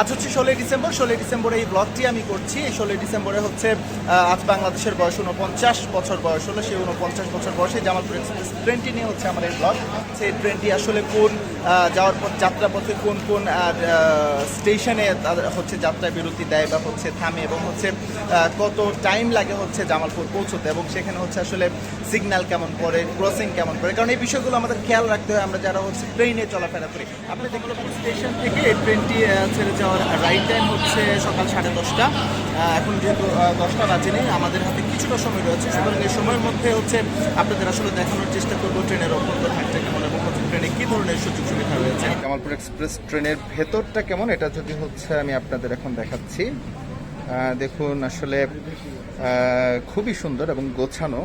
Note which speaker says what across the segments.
Speaker 1: আজ হচ্ছে ষোলোই ডিসেম্বর। ষোলোই ডিসেম্বরে এই ব্লগটি আমি করছি। এই ষোলোই ডিসেম্বরে হচ্ছে আজ বাংলাদেশের বয়স উনপঞ্চাশ বছর বয়স হলো। সেই উনপঞ্চাশ বছর বয়সে জামালপুর এক্সপ্রেস ট্রেনটি নিয়ে হচ্ছে আমার এই ব্লগ সেই ট্রেনটি আসলে কোন যাওয়ার পর যাত্রাপথে কোন কোন স্টেশনে হচ্ছে যাত্রা বিরতি দেয় বা হচ্ছে থামে এবং হচ্ছে কত টাইম লাগে হচ্ছে জামালপুর পৌঁছতে এবং সেখানে হচ্ছে আসলে সিগন্যাল কেমন করে ক্রসিং কেমন করে কারণ এই বিষয়গুলো আমাদের খেয়াল রাখতে হয় আমরা যারা হচ্ছে ট্রেনে চলাফেরা করি। আপনি পাবেন স্টেশন থেকে ট্রেনটি ছেড়ে যাওয়ার রাইট টাইম হচ্ছে সকাল সাড়ে দশটা। এখন যেহেতু দশটা বাজে নেই আমাদের হাতে কিছুটা সময় রয়েছে। সুতরাং এই সময়ের মধ্যে হচ্ছে আপনাদের আসলে দেখানোর চেষ্টা করব ট্রেনের অভ্যন্তর হাটটা কেমন এবং হচ্ছে ট্রেনে কী ধরনের সুযোগ সুবিধা রয়েছে। জামালপুর এক্সপ্রেস ট্রেনের ভেতরটা কেমন? এটা যদি হচ্ছে আমি আপনাদের এখন দেখাচ্ছি। দেখুন আসলে খুবই সুন্দর এবং গোছানো।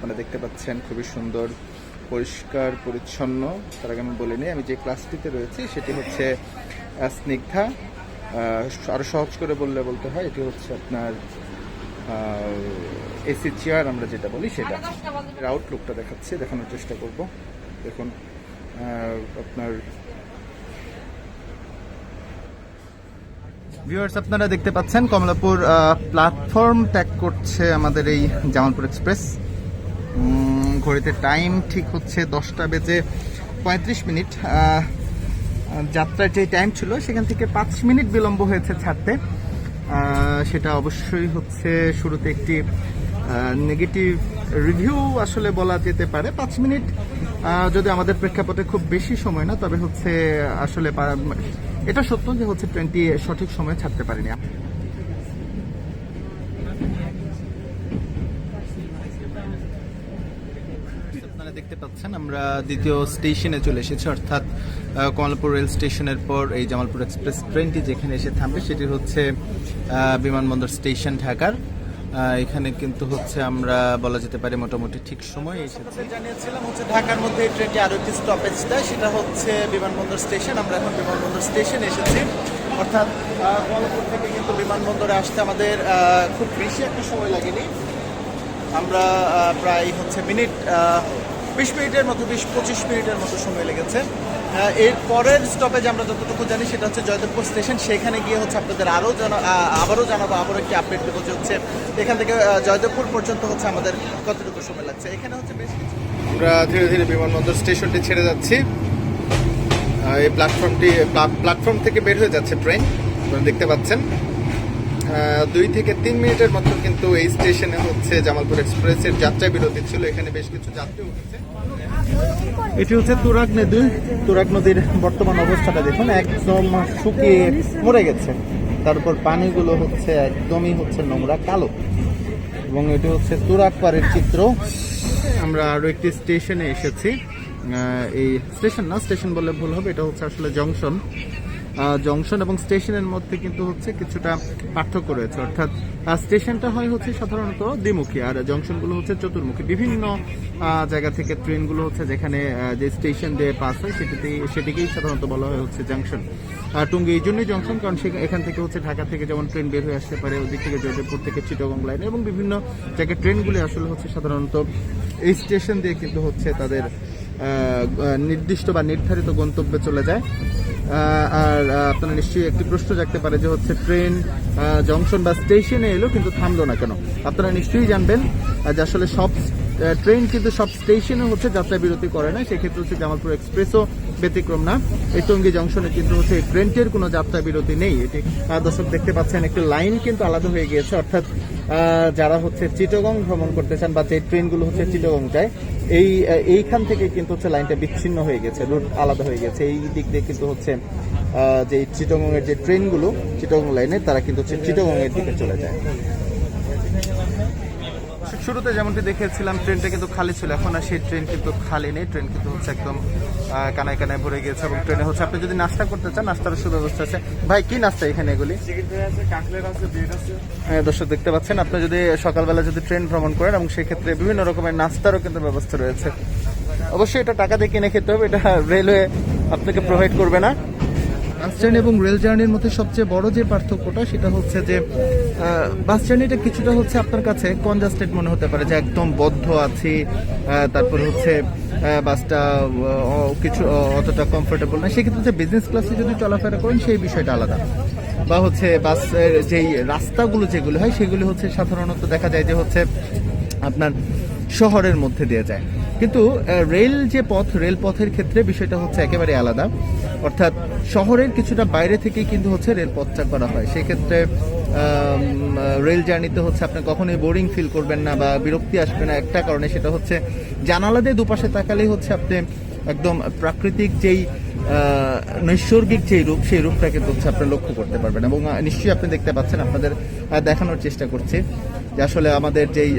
Speaker 1: মানে দেখতে পাচ্ছেন খুবই সুন্দর পরিষ্কার পরিচ্ছন্ন। তার আগে আমি বলিনি আমি যে ক্লাসটিতে রয়েছি সেটি হচ্ছে স্নিগ্ধা। আরও সহজ করে বললে বলতে হয় এটি হচ্ছে আপনার এসি চেয়ার আমরা যেটা বলি সেটা। আউটলুকটা দেখাচ্ছি দেখানোর চেষ্টা করব। দেখুন আপনার ভিউয়ার্স আপনারা দেখতে পাচ্ছেন কমলাপুর প্ল্যাটফর্ম ত্যাগ করছে আমাদের এই জামালপুর এক্সপ্রেস ঘড়িতে টাইম ঠিক হচ্ছে দশটা বেজে পঁয়ত্রিশ মিনিট। যাত্রার যে টাইম ছিল, সেখান থেকে পাঁচ মিনিট বিলম্ব হয়েছে ছাড়তে। সেটা অবশ্যই হচ্ছে শুরুতে একটি নেগেটিভ রিভিউ আসলে বলা যেতে পারে। পাঁচ মিনিট যদি আমাদের প্রেক্ষাপটে খুব বেশি সময় না, তবে হচ্ছে, আসলে এটা সত্য যে হচ্ছে ট্রেনটি সঠিক সময়ে ছাড়তে পারিনি। দেখতে পাচ্ছেন, আমরা দ্বিতীয় স্টেশনে চলে এসেছি, অর্থাৎ কমলাপুর রেল স্টেশনের পর এই জামালপুর এক্সপ্রেস ট্রেনটি যেখানে এসে থামবে, সেটি হচ্ছে বিমানবন্দর স্টেশন ঢাকার। এখানে কিন্তু হচ্ছে আমরা বলা যেতে পারে মোটামুটি ঠিক সময় এসেছি। জানিয়েছিলাম হচ্ছে ঢাকার মধ্যে ট্রেনটি আরও একটি স্টপেজ দেয় সেটা হচ্ছে বিমানবন্দর স্টেশন। আমরা এখন বিমানবন্দর স্টেশন এসেছি। অর্থাৎ আহ, থেকে কিন্তু বিমানবন্দরে আসতে আমাদের খুব বেশি একটা সময় লাগেনি। আমরা প্রায় হচ্ছে মিনিট বিশ মিনিটের মতো বিশ পঁচিশ মিনিটের মতো সময় লেগেছে। এর পরের স্টপেজ আমরা যতটুকু জানি সেটা হচ্ছে জয়দেবপুর স্টেশন সেখানে গিয়ে হচ্ছে আপনাদের আরও জানা আবারও জানাব, আবারও একটি আপডেট দেবো যে হচ্ছে এখান থেকে জয়দেবপুর পর্যন্ত হচ্ছে আমাদের কতটুকু সময় লাগছে। এখানে হচ্ছে বেশ কিছু আমরা ধীরে ধীরে বিমানবন্দর স্টেশনটি ছেড়ে যাচ্ছি। এই প্ল্যাটফর্মটি প্ল্যাটফর্ম থেকে বের হয়ে যাচ্ছে ট্রেন দেখতে পাচ্ছেন। দুই থেকে তিন মিনিটের মতো কিন্তু এই স্টেশনে হচ্ছে জামালপুর এক্সপ্রেসের যাত্রা বিরতি ছিল। এখানে বেশ কিছু যাত্রী উঠেছে। এটি হচ্ছে তুরাগ নদী। তুরাগ নদীর বর্তমান অবস্থাটা দেখুন, একদম শুকিয়ে মরে গেছে। তারপর পানিগুলো হচ্ছে একদমই হচ্ছে নোংরা কালো। এবং এটি হচ্ছে তুরাগ পাড়ের চিত্র। আমরা আরও একটি স্টেশনে এসেছি। এই স্টেশন না, স্টেশন বললে ভুল হবে, এটা হচ্ছে আসলে জংশন। জংশন এবং স্টেশনের মধ্যে কিন্তু হচ্ছে কিছুটা পার্থক্য রয়েছে। অর্থাৎ স্টেশনটা হয় হচ্ছে সাধারণত দ্বিমুখী, আর জংশনগুলো হচ্ছে চতুর্মুখী। বিভিন্ন জায়গা থেকে ট্রেনগুলো হচ্ছে যেখানে যে স্টেশন দিয়ে পাস হয় সেটিতেই সেটিকেই সাধারণত বলা হয় হচ্ছে জাংশন। আর টুঙ্গি এই জন্যই জংশন, কারণ সে- এখান থেকে হচ্ছে ঢাকা থেকে যেমন ট্রেন বের হয়ে আসতে পারে, ওদিক থেকে জয়দেবপুর থেকে চিটগং লাইন এবং বিভিন্ন জায়গায় ট্রেনগুলি আসলে হচ্ছে সাধারণত এই স্টেশন দিয়ে কিন্তু হচ্ছে তাদের নির্দিষ্ট বা নির্ধারিত গন্তব্যে চলে যায়। আর আপনারা নিশ্চয়ই একটি প্রশ্ন জাগতে পারে যে হচ্ছে ট্রেন জংশন বা স্টেশনে এলো কিন্তু থামলো না কেন? আপনারা নিশ্চয়ই জানবেন যে আসলে সব ট্রেন কিন্তু সব স্টেশনে হচ্ছে যাত্রা বিরতি করে না সেক্ষেত্রে হচ্ছে জামালপুর এক্সপ্রেসও ব্যতিক্রম না। এই টঙ্গী জংশনে কিন্তু হচ্ছে ট্রেনটির কোনো যাত্রা বিরতি নেই। এটি দর্শক দেখতে পাচ্ছেন, একটি লাইন কিন্তু আলাদা হয়ে গিয়েছে। অর্থাৎ যারা হচ্ছে চিটগং ভ্রমণ করতে চান বা যে ট্রেনগুলো হচ্ছে চিটগং যায়, এই এইখান থেকে কিন্তু হচ্ছে লাইনটা বিচ্ছিন্ন হয়ে গেছে, রুট আলাদা হয়ে গেছে। এই দিক দিয়ে কিন্তু হচ্ছে যে চিটগং এর যে ট্রেনগুলো, চিটগং লাইনে তারা কিন্তু হচ্ছে চিটগং এর দিকে চলে যায়। শুরুতে যেমনটি দেখেছিলাম, ট্রেনটা কিন্তু খালি ছিল। এখন আর সেই ট্রেন কিন্তু খালি নেই। ট্রেন কিন্তু হচ্ছে একদম কানায় কানায় ভরে গিয়েছে এবং ট্রেনে হচ্ছে, আপনি যদি নাস্তা করতে চান, নাস্তার সুব্যবস্থা আছে। ভাই, কি নাস্তা এখানে এগুলি? হ্যাঁ দর্শক, দেখতে পাচ্ছেন, আপনি যদি সকালবেলা যদি ট্রেন ভ্রমণ করেন এবং সেক্ষেত্রে বিভিন্ন রকমের নাস্তারও কিন্তু ব্যবস্থা রয়েছে। অবশ্যই এটা টাকা দিয়ে কিনে খেতে হবে, এটা রেলওয়ে আপনাকে প্রোভাইড করবে না। বাস জার্নি এবং রেল জার্নির মধ্যে সবচেয়ে বড় যে পার্থক্যটা সেটা হচ্ছে যে বাস জার্নিটা কিছুটা হচ্ছে আপনার কাছে কনজাস্টেড মনে হতে পারে যে একদম বদ্ধ আছি তারপর হচ্ছে বাসটা কিছু অতটা কমফোর্টেবল না। সেক্ষেত্রে যে বিজনেস ক্লাসে যদি চলাফেরা করেন সেই বিষয়টা আলাদা। বা হচ্ছে বাসের যেই রাস্তাগুলো যেগুলো হয় সেগুলো হচ্ছে সাধারণত দেখা যায় যে হচ্ছে আপনার শহরের মধ্যে দিয়ে যায়। কিন্তু রেল যে পথ, রেলপথের ক্ষেত্রে বিষয়টা হচ্ছে একেবারে আলাদা। অর্থাৎ শহরের কিছুটা বাইরে থেকেই কিন্তু হচ্ছে রেলপথটা করা হয়। সেক্ষেত্রে রেল জার্নিতে হচ্ছে আপনি কখনোই বোরিং ফিল করবেন না বা বিরক্তি আসবে না। একটা কারণে সেটা হচ্ছে জানালা দিয়ে দুপাশে তাকালেই হচ্ছে আপনি একদম প্রাকৃতিক যেই নৈসর্গিক যে রূপ সেই রূপটা কিন্তু হচ্ছে আপনি লক্ষ্য করতে পারবেন এবং নিশ্চয়ই আপনি দেখতে পাচ্ছেন আপনাদের দেখানোর চেষ্টা করছি যে আসলে আমাদের যেই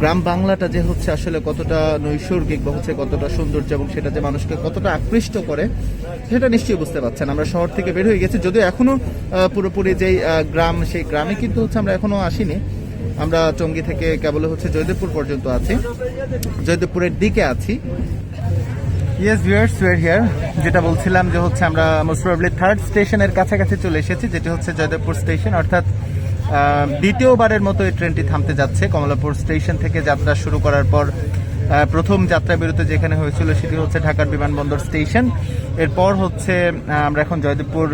Speaker 1: গ্রাম বাংলাটা যে হচ্ছে আসলে কতটা নৈসর্গিক বা হচ্ছে কতটা সৌন্দর্য এবং সেটা যে মানুষকে কতটা আকৃষ্ট করে সেটা নিশ্চয়ই বুঝতে পারছেন আমরা শহর থেকে বের হয়ে গেছি যদিও এখনও আহ, পুরোপুরি যেই গ্রাম সেই গ্রামে কিন্তু হচ্ছে আমরা এখনও আসিনি। আমরা টঙ্গী থেকে কেবল হচ্ছে জয়দেবপুর পর্যন্ত আছি। জয়দেবপুরের দিকে আছি। ইয়েস ভিউয়ার্স ওয়ার হিয়ার যেটা বলছিলাম যে হচ্ছে আমরা মোস্ট প্রবলি থার্ড স্টেশনের কাছাকাছি চলে এসেছি, যেটি হচ্ছে জয়দেবপুর স্টেশন অর্থাৎ দ্বিতীয়বারের মতো এই ট্রেনটি থামতে যাচ্ছে। কমলাপুর স্টেশন থেকে যাত্রা শুরু করার পর প্রথম যাত্রা বিরতি যেখানে হয়েছিল সেটি হচ্ছে ঢাকার বিমানবন্দর স্টেশন এরপর হচ্ছে আমরা এখন জয়দেবপুর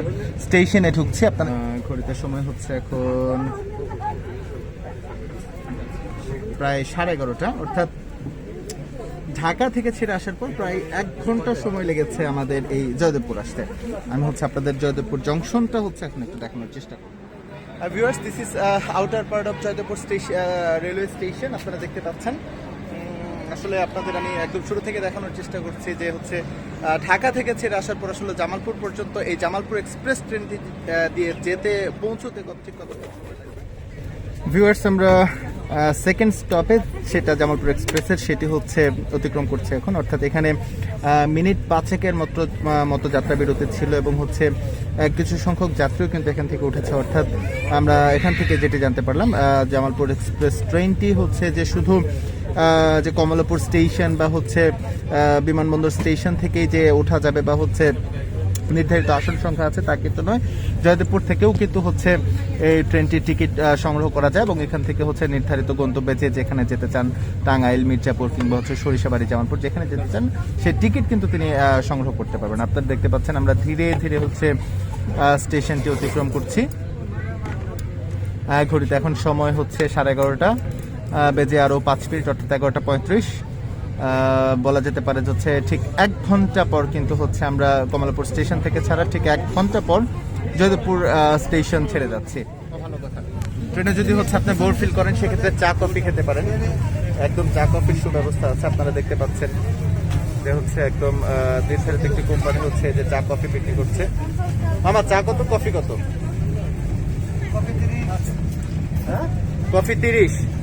Speaker 1: স্টেশনে ঢুকছি। আপনার ঘড়িতে সময় হচ্ছে এখন প্রায় সাড়ে এগারোটা, অর্থাৎ ঢাকা থেকে ছেড়ে আসার পর প্রায় এক ঘণ্টা সময় লেগেছে আমাদের এই জয়দেবপুর আসতে। আমি হচ্ছে আপনাদের জয়দেবপুর জংশনটা হচ্ছে এখন একটু দেখানোর চেষ্টা করব। Viewers this is outer part of Joydebpur station railway station আপনারা দেখতে পাচ্ছেন। আসলে আপনাদের আমি একদম শুরু থেকে দেখানোর চেষ্টা করছি যে হচ্ছে ঢাকা থেকে ছেড়ে আসার পর আসলে জামালপুর পর্যন্ত এই জামালপুর এক্সপ্রেস ট্রেনটি দিয়ে যেতে পৌঁছতে কত ঠিক লাগে ভিউয়ার্স আমরা সেকেন্ড স্টপেজ সেটা জামালপুর এক্সপ্রেসের সেটি হচ্ছে অতিক্রম করছে এখন। অর্থাৎ এখানে মিনিট পাঁচেকের মতো মতো যাত্রা বিরতি ছিল এবং হচ্ছে কিছু সংখ্যক যাত্রীও কিন্তু এখান থেকে উঠেছে। অর্থাৎ আমরা এখান থেকে যেটি জানতে পারলাম জামালপুর এক্সপ্রেস ট্রেনটি হচ্ছে যে শুধু যে কমলাপুর স্টেশন বা হচ্ছে বিমানবন্দর স্টেশন থেকেই যে ওঠা যাবে বা হচ্ছে নির্ধারিত আসন সংখ্যা আছে, তা কিন্তু নয়। জয়দেবপুর থেকেও কিন্তু হচ্ছে এই ট্রেনটির টিকিট সংগ্রহ করা যায় এবং এখান থেকে হচ্ছে নির্ধারিত গন্তব্যে যে যেখানে যেতে চান, টাঙ্গাইল, মির্জাপুর কিংবা হচ্ছে সরিষাবাড়ি, জামালপুর, যেখানে যেতে চান সেই টিকিট কিন্তু তিনি সংগ্রহ করতে পারবেন। আপনারা দেখতে পাচ্ছেন আমরা ধীরে ধীরে হচ্ছে স্টেশনটি অতিক্রম করছি। ঘড়িতে এখন সময় হচ্ছে সাড়ে এগারোটা বেজে আরও পাঁচ মিনিট, অর্থাৎ এগারোটা পঁয়ত্রিশ। বলা যেতে পারে হচ্ছে ঠিক এক ঘণ্টা পর কিন্তু হচ্ছে আমরা কমলাপুর স্টেশন থেকে ছাড়া ঠিক এক ঘণ্টা পর জয়দেবপুর স্টেশন ছেড়ে যাচ্ছি। ট্রেনে যদি হচ্ছে আপনি বোর ফিল করেন, সেক্ষেত্রে চা, কফি খেতে পারেন। একদম চা, কফির সুব্যবস্থা আছে, আপনারা দেখতে পাচ্ছেন যে হচ্ছে একদম নির্ধারিত একটি কোম্পানি হচ্ছে যে চা, কফি বিক্রি করছে। আমার চা কত, কফি কত? হ্যাঁ? কফি তিরিশ। আর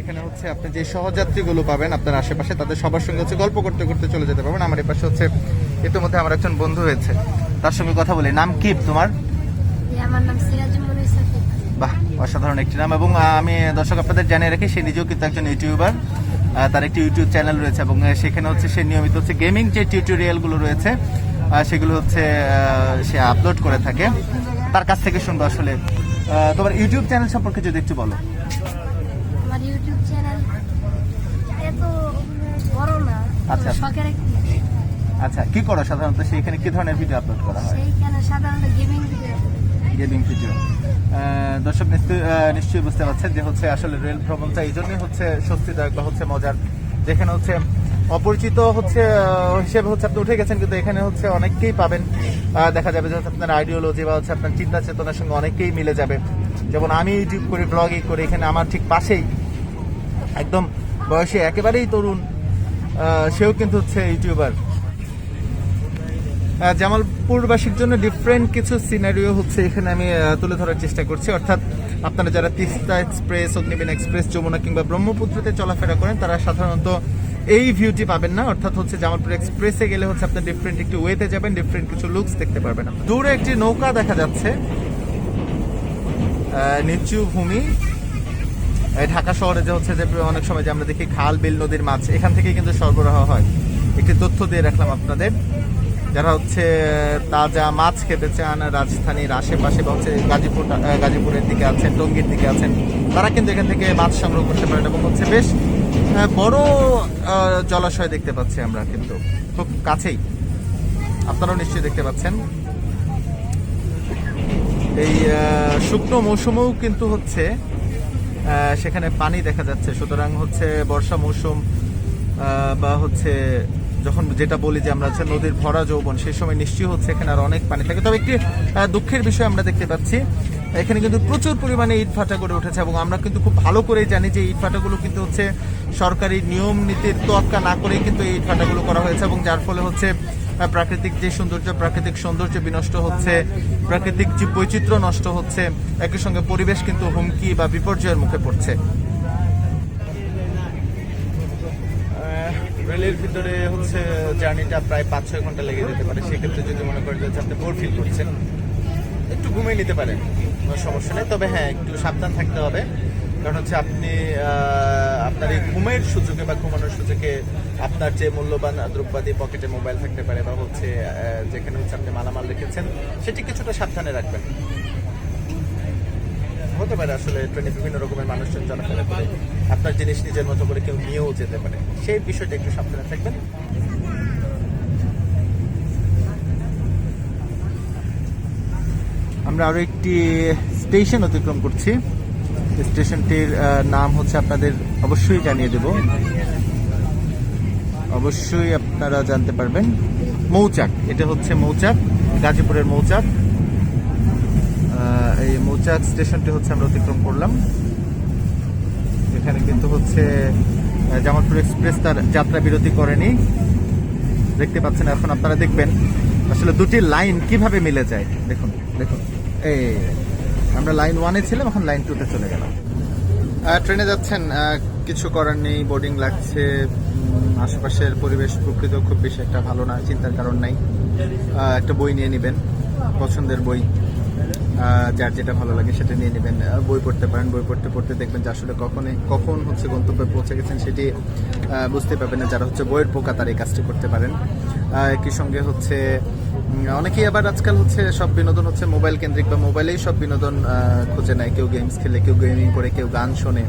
Speaker 1: এখানে হচ্ছে আপনি যে সহযাত্রীগুলো পাবেন আপনার আশেপাশে তাদের সবার সঙ্গে হচ্ছে গল্প করতে করতে চলে যেতে পারবেন। আমার এপাশে হচ্ছে ইতিমধ্যে আমার একজন বন্ধু হয়েছে। তার সঙ্গে কথা বলি। নাম কি তোমার?
Speaker 2: আমার নাম
Speaker 1: বাহ অসাধারণ একটি নাম। এবং আমি দর্শক আপনাদের জানিয়ে রাখি সে নিজেও কিন্তু একজন ইউটিউবার। তার একটি ইউটিউব চ্যানেল রয়েছে এবং সেখানে হচ্ছে সে নিয়মিত হচ্ছে গেমিং যে টিউটোরিয়ালগুলো রয়েছে সেগুলো হচ্ছে সে আপলোড করে থাকে। তার কাছ থেকে শুনব আসলে। তোমার ইউটিউব চ্যানেল সম্পর্কে যদি একটু বলো।
Speaker 2: ইউটিউব চ্যানেল এত বড় না
Speaker 1: আচ্ছা।
Speaker 2: শখের একটি
Speaker 1: আচ্ছা কি করো সাধারণত? সেখানে কি ধরনের ভিডিও আপলোড করা হয়?
Speaker 2: সেইখানে সাধারণত গেমিং ভিডিও
Speaker 1: গেমিং ভিডিও দর্শক নিশ্চয়ই বুঝতে পারছেন যে হচ্ছে আসলে রেল ভ্রমণটা এই জন্যই হচ্ছে স্বস্তিদায়ক বা হচ্ছে মজার। যেখানে হচ্ছে অপরিচিত হচ্ছে হিসেবে হচ্ছে আপনি উঠে গেছেন কিন্তু এখানে হচ্ছে অনেককেই পাবেন। দেখা যাবে যে আপনার আইডিওলজি বা হচ্ছে আপনার চিন্তা চেতনার সঙ্গে অনেককেই মিলে যাবে। যেমন আমি ইউটিউব করি ব্লগিং করি এখানে আমার ঠিক পাশেই একদম বয়সে একেবারেই তরুণ সেও কিন্তু হচ্ছে ইউটিউবার। জামালপুরবাসীর জন্য ডিফারেন্ট কিছু সিনারিও হচ্ছে এখানে আমি তুলে ধরার চেষ্টা করছি। অর্থাৎ আপনারা যারা তিস্তা এক্সপ্রেস অগ্নিবীণ এক্সপ্রেস যমুনা কিংবা ব্রহ্মপুত্রতে চলাফেরা করেন, তারা সাধারণত এই ভিউটি পাবেন না। অর্থাৎ হচ্ছে জামালপুর এক্সপ্রেসে গেলে হচ্ছে আপনার ডিফারেন্ট একটি ওয়েতে যাবেন ডিফারেন্ট কিছু লুকস দেখতে পারবেন দূরে একটি নৌকা দেখা যাচ্ছে নিচু ভূমি। ঢাকা শহরে যে হচ্ছে যে অনেক সময় যে আমরা দেখি খাল, বিল নদীর মাছ, এখান থেকে কিন্তু সরবরাহ হয়। একটি তথ্য দিয়ে রাখলাম আপনাদের। যারা হচ্ছে তাজা মাছ খেতে চান, রাজধানীর আশেপাশে বা হচ্ছে গাজীপুর গাজীপুরের দিকে আছেন, টঙ্গীর দিকে আছেন, তারা কিন্তু এখান থেকে মাছ সংগ্রহ করতে পারেন এবং হচ্ছে বেশ বড় জলাশয় দেখতে পাচ্ছি আমরা কিন্তু। খুব কাছেই। আপনারাও নিশ্চয়ই দেখতে পাচ্ছেন। এই শুকনো মৌসুমেও কিন্তু হচ্ছে সেখানে পানি দেখা যাচ্ছে। সুতরাং হচ্ছে বর্ষা মৌসুম বা হচ্ছে যখন যেটা বলি যে আমরা হচ্ছে নদীর ভরা যৌবন, সেই সময় নিশ্চয়ই হচ্ছে এখানে আর অনেক পানি থাকে। তবে একটি দুঃখের বিষয় আমরা দেখতে পাচ্ছি, এখানে কিন্তু প্রচুর পরিমাণে ইট ভাটা গড়ে উঠেছে এবং আমরা কিন্তু খুব ভালো করেই জানি যে ইট ভাটাগুলো কিন্তু হচ্ছে সরকারি নিয়ম নীতির তোয়াক্কা না করেই কিন্তু এই ইট ভাটাগুলো করা হয়েছে এবং যার ফলে হচ্ছে প্রাকৃতিক যে সৌন্দর্য, প্রাকৃতিক সৌন্দর্য বিনষ্ট হচ্ছে, প্রাকৃতিক যে বৈচিত্র্য নষ্ট হচ্ছে, একই সঙ্গে পরিবেশ কিন্তু হুমকি বা বিপর্যয়ের মুখে পড়ছে। রেলের ভিতরে হচ্ছে জার্নিটা প্রায় পাঁচ ছয় ঘণ্টা লেগে যেতে পারে। সেক্ষেত্রে যদি মনে করেন যে আপনি বোর ফিল করছেন, একটু ঘুমিয়ে নিতে পারেন, কোনো সমস্যা নেই। তবে হ্যাঁ একটু সাবধান থাকতে হবে। কারণ হচ্ছে আপনি আপনার এই ঘুমের সুযোগে বা ঘুমানোর সুযোগে আপনার যে মূল্যবান দ্রব্যাদি পকেটে মোবাইল থাকতে পারে বা হচ্ছে যেখানে হচ্ছে আপনি মালামাল রেখেছেন, সেটি কিছুটা সাবধানে রাখবেন। হতে পারে আসলে ট্রেনে বিভিন্ন রকমের মানুষজন চলাফেরা করে, আপনার জিনিস নিজের মতো করে কেউ নিয়েও যেতে পারে। সেই বিষয়টা একটু সাবধানে থাকবেন। আমরা আরও একটি স্টেশন অতিক্রম করছি। স্টেশনটির নাম হচ্ছে আপনাদের অবশ্যই জানিয়ে দেব। অবশ্যই আপনারা জানতে পারবেন। মৌচাক, এটা হচ্ছে মৌচাক, গাজীপুরের মৌচাক। এই মৌচাক স্টেশনটি হচ্ছে আমরা অতিক্রম করলাম। এখানে কিন্তু হচ্ছে জামালপুর এক্সপ্রেস তার যাত্রা বিরতি করেনি। দেখতে পাচ্ছেন, এখন আপনারা দেখবেন আসলে দুটি লাইন কীভাবে মিলে যায়। দেখুন দেখুন। এই আমরা লাইন ওয়ানে ছিলাম, এখন লাইন টুতে চলে গেলাম। ট্রেনে যাচ্ছেন কিছু করার নেই বোর্ডিং লাগছে আশেপাশের পরিবেশ প্রকৃত খুব বেশি একটা ভালো না, চিন্তার কারণ নাই। একটা বই নিয়ে নেবেন, পছন্দের বই যার যেটা ভালো লাগে সেটা নিয়ে নেবেন। বই পড়তে পারেন, বই পড়তে পড়তে দেখবেন যে আসলে কখনই, কখন হচ্ছে গন্তব্যে পৌঁছে গেছেন সেটি বুঝতে পারবেন না যারা হচ্ছে বইয়ের পোকা তার এই কাজটি করতে পারেন। একই সঙ্গে হচ্ছে অনেকেই আবার আজকাল হচ্ছে সব বিনোদন হচ্ছে মোবাইল কেন্দ্রিক বা মোবাইলেই সব বিনোদন খুঁজে নেয়। কেউ গেমস খেলে, কেউ গেমিং করে, কেউ গান শোনে,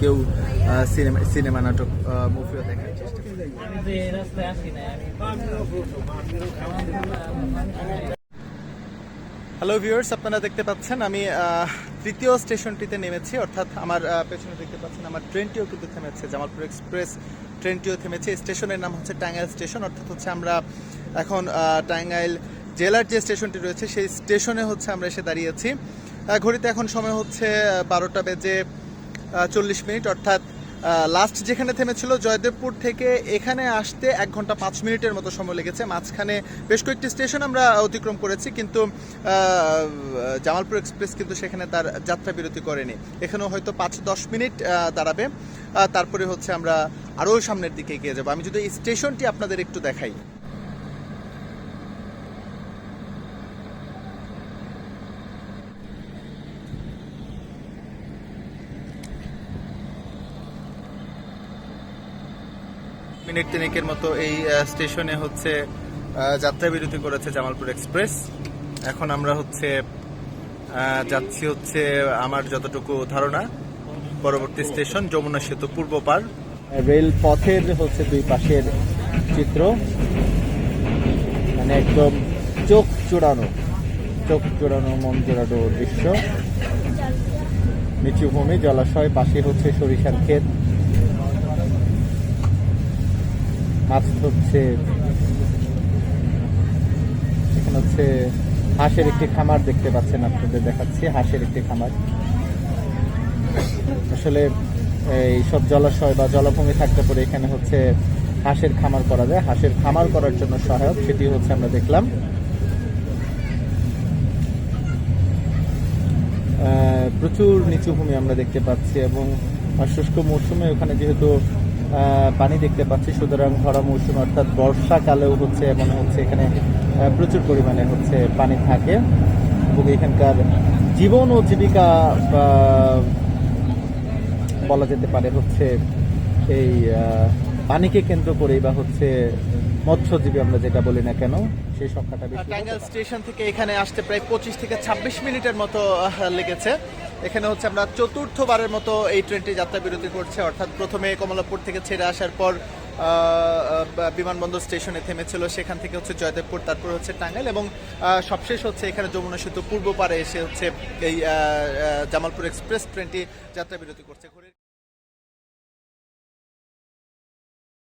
Speaker 1: কেউ সিনেমা সিনেমা নাটক মুভিও দেখার চেষ্টা হ্যালো ভিউয়ার্স আপনারা দেখতে পাচ্ছেন আমি তৃতীয় স্টেশনটিতে নেমেছি, অর্থাৎ আমার পেছনে দেখতে পাচ্ছেন আমার ট্রেনটিও কিন্তু থেমেছে, জামালপুর এক্সপ্রেস ট্রেনটিও থেমেছে। স্টেশনের নাম হচ্ছে টাঙ্গাইল স্টেশন, অর্থাৎ হচ্ছে আমরা এখন টাঙ্গাইল জেলার যে স্টেশনটি রয়েছে, সেই স্টেশনে হচ্ছে আমরা এসে দাঁড়িয়েছি। ঘড়িতে এখন সময় হচ্ছে বারোটা বেজে চল্লিশ মিনিট, অর্থাৎ লাস্ট যেখানে থেমেছিল জয়দেবপুর থেকে এখানে আসতে এক ঘণ্টা পাঁচ মিনিটের মতো সময় লেগেছে। মাঝখানে বেশ কয়েকটি স্টেশন আমরা অতিক্রম করেছি, কিন্তু জামালপুর এক্সপ্রেস কিন্তু সেখানে তার যাত্রা বিরতি করেনি। এখানেও হয়তো পাঁচ দশ মিনিট দাঁড়াবে। তারপরে হচ্ছে আমরা আরও সামনের দিকে এগিয়ে যাব। আমি যদি এই স্টেশনটি আপনাদের একটু দেখাই। মিনিট তিনেকের মতো এই স্টেশনে হচ্ছে যাত্রা বিরতি করেছে জামালপুর এক্সপ্রেস। এখন আমরা হচ্ছে যাচ্ছি হচ্ছে আমার যতটুকু ধারণা পরবর্তী স্টেশন যমুনা সেতু পূর্ব পার। রেল পথের হচ্ছে দুই পাশের চিত্র মানে একদম চোখ চোড়ানো চোখ চোড়ানো মন জোড়ানো দৃশ্য। নিচু ভূমি জলাশয় পাশে হচ্ছে সরিষার ক্ষেত। মাছ হচ্ছে এখানে হচ্ছে হাঁসের একটি খামার দেখতে পাচ্ছেন আপনাদের দেখাচ্ছি, হাঁসের একটি খামার। আসলে এই সব জলাশয় বা জলাভূমি থাকতে পারে, এখানে হচ্ছে হাঁসের খামার করা যায়। হাঁসের খামার করার জন্য সহায়ক, সেটি হচ্ছে আমরা দেখলাম। প্রচুর নিচু ভূমি আমরা দেখতে পাচ্ছি এবং শুষ্ক মৌসুমে ওখানে যেহেতু পানি দেখতে পাচ্ছি। সুতরাং ভরা মৌসুম অর্থাৎ বর্ষাকালেও হচ্ছে মনে হচ্ছে এখানে প্রচুর পরিমাণে হচ্ছে পানি থাকে। এবং এখানকার জীবন ও জীবিকা বলা যেতে পারে হচ্ছে এই পানিকে কেন্দ্র করেই বা হচ্ছে
Speaker 3: মৎস্যজীবী আমরা যেটা বলি না কেন সেই সংখ্যাটা
Speaker 1: টাঙ্গাইল স্টেশন থেকে এখানে আসতে প্রায় পঁচিশ থেকে ছাব্বিশ মিনিটের মতো লেগেছে। এখানে হচ্ছে আমরা চতুর্থবারের মতো এই ট্রেনটি যাত্রা বিরতি করছে। অর্থাৎ প্রথমে কমলাপুর থেকে ছেড়ে আসার পর বিমানবন্দর স্টেশনে থেমেছিল। সেখান থেকে হচ্ছে জয়দেবপুর, তারপর হচ্ছে টাঙ্গাইল এবং সবশেষ হচ্ছে এখানে যমুনা সেতু পূর্ব পারে এসে হচ্ছে এই জামালপুর এক্সপ্রেস ট্রেনটি যাত্রা বিরতি করছে।